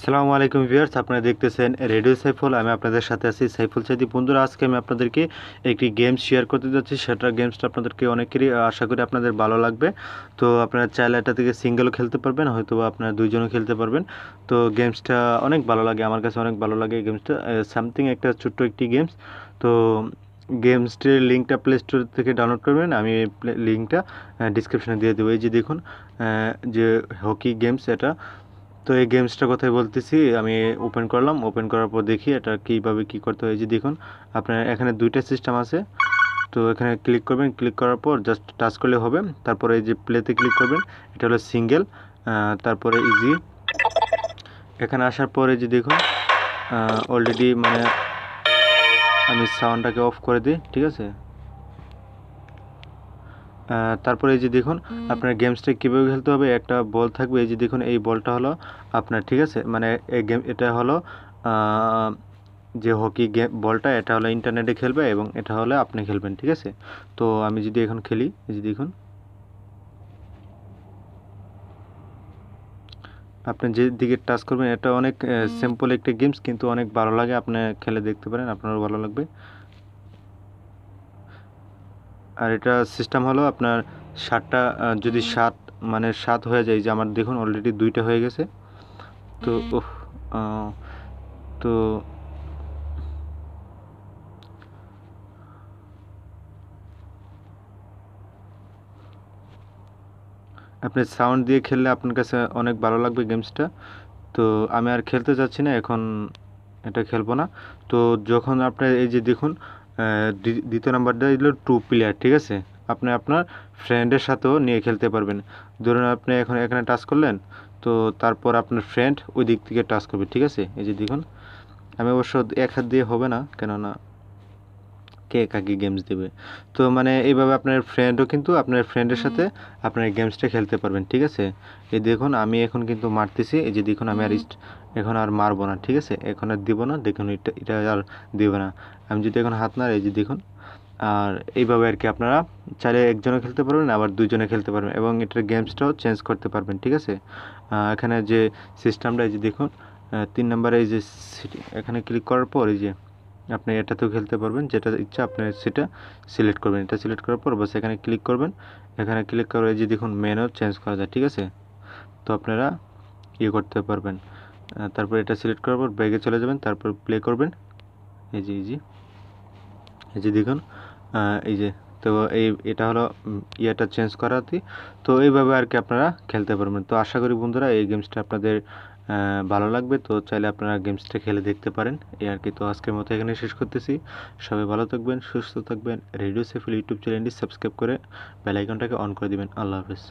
সালামু আলাইকুম ভিউয়ার্স, আপনারা দেখতেছেন রেডিও সাইফুল। আমি আপনাদের সাথে আছি সাইফুল সাইদি। বন্ধুরা, আজকে আমি আপনাদেরকে একটি গেম শেয়ার করতে যাচ্ছি। সেটা গেমসটা আপনাদেরকে অনেকেরই আশা করি আপনাদের ভালো লাগবে। তো আপনারা চাইলে এটা থেকে সিঙ্গেলও খেলতে পারবেন হয়তো বা আপনারা দুইজনও খেলতে পারবেন। তো গেমসটা অনেক ভালো লাগে, আমার কাছে অনেক ভালো লাগে গেমসটা। সামথিং একটা ছোট্ট একটি গেমস। তো গেমসটির লিঙ্কটা প্লে স্টোর থেকে ডাউনলোড করবেন, আমি লিঙ্কটা ডিসক্রিপশানে দিয়ে দেবো। এই যে দেখুন যে হকি গেমস এটা তো এই গেমসটার কথাই বলতেছি, আমি ওপেন করলাম ওপেন করার পর দেখি এটা কীভাবে কী করতে হয়। যে দেখুন, আপনার এখানে দুইটা সিস্টেম আছে। তো এখানে ক্লিক করবেন ক্লিক করার পর জাস্ট টাচ করলে হবে। তারপরে এই যে প্লেতে ক্লিক করবেন, এটা হলো সিঙ্গেল তারপরে ইজি এখানে আসার পরে যে দেখুন অলরেডি মানে আমি সাউন্ডটাকে অফ করে দিই, ঠিক আছে? তারপরে এই যে দেখুন আপনার গেমসটা কীভাবে খেলতে হবে একটা বল থাকবে এই যে দেখুন এই বলটা হলো আপনার ঠিক আছে? মানে এই গেম এটা হলো যে হকি গেম বলটা এটা হলো ইন্টারনেটে খেলবে এবং এটা হলে আপনি খেলবেন ঠিক আছে? তো আমি যদি এখন খেলি এই যে দেখুন। আপনি যে দিকে টাচ করবেন এটা অনেক সিম্পল একটা গেমস কিন্তু অনেক ভালো লাগে আপনি খেলে দেখতে পারেন আপনারও ভালো লাগবে। আর এটা সিস্টেম হলো আপনার সাতটা যদি সাত মানে সাত হয়ে যায় যে আমার দেখুন অলরেডি দুইটা হয়ে গেছে। তো আহ, তো আপনি সাউন্ড দিয়ে খেললে আপনার কাছে অনেক ভালো লাগবে গেমসটা তো আমি আর খেলতে যাচ্ছি না এখন এটা খেলব না। তো যখন আপনার এই যে দেখুন দ্বিতীয় নাম্বারটা হলো টু প্লেয়ার ঠিক আছে? আপনি আপনার ফ্রেন্ডের সাথেও নিয়ে খেলতে পারবেন। ধরুন আপনি এখন এখানে টাচ করলেন, তো তারপর আপনার ফ্রেন্ড ওই দিক থেকে টাচ করবে, ঠিক আছে? এই যে দেখুন, আমি অবশ্য এক হাত দিয়ে হবে না, কেননা কে কাকে গেমস দেবে। তো মানে এইভাবে আপনার ফ্রেন্ডও কিন্তু আপনার ফ্রেন্ডের সাথে আপনার গেমসটা খেলতে পারবেন ঠিক আছে? এই দেখুন আমি এখন কিন্তু মারতেছি এই যে দেখুন আমি আর ইস্ট- এখন আর মারবো না ঠিক আছে? এখন আর দিব না দেখুন এটা এটা আর দিব না। আমি যদি এখন হাত না এই যে দেখুন আর এইভাবে আর কি আপনারা চাইলে একজনে খেলতে পারবেন আবার দুজনে খেলতে পারবেন এবং এটার গেমসটাও চেঞ্জ করতে পারবেন ঠিক আছে? এখানে যে সিস্টেমটা এই যে দেখুন তিন নম্বরে এই যে এখানে ক্লিক করার পর এই যে আপনি এটাতেও খেলতে পারবেন, যেটা ইচ্ছা আপনি সেটা সিলেক্ট করবেন। এটা সিলেক্ট করার পর বাস এখানে ক্লিক করবেন। এখানে ক্লিক করে এই যে দেখুন মেনও চেঞ্জ করা যায়, ঠিক আছে? তো আপনারা ইয়ে করতে পারবেন। তারপর এটা সিলেক্ট করার পর ব্যাগে চলে যাবেন, তারপর প্লে করবেন। এই যে এই যে। এই যে দেখুন এই যে, তো এই, এটা হলো ইয়েটা চেঞ্জ করাতে। তো এইভাবে আর কি আপনারা খেলতে পারবেন। তো আশা করি বন্ধুরা এই গেমসটা আপনাদের ভালো লাগবে, তো চাইলে আপনারা গেমসটা খেলে দেখতে পারেন। এই আর কি, তো আজকের মতো এখানে শেষ করতেছি। সবাই ভালো থাকবেন, সুস্থ থাকবেন। রেডিও সেফুল ইউটিউব চ্যানেলটি সাবস্ক্রাইব করে বেলাইকনটাকে অন করে দিবেন। আল্লাহ হাফেজ।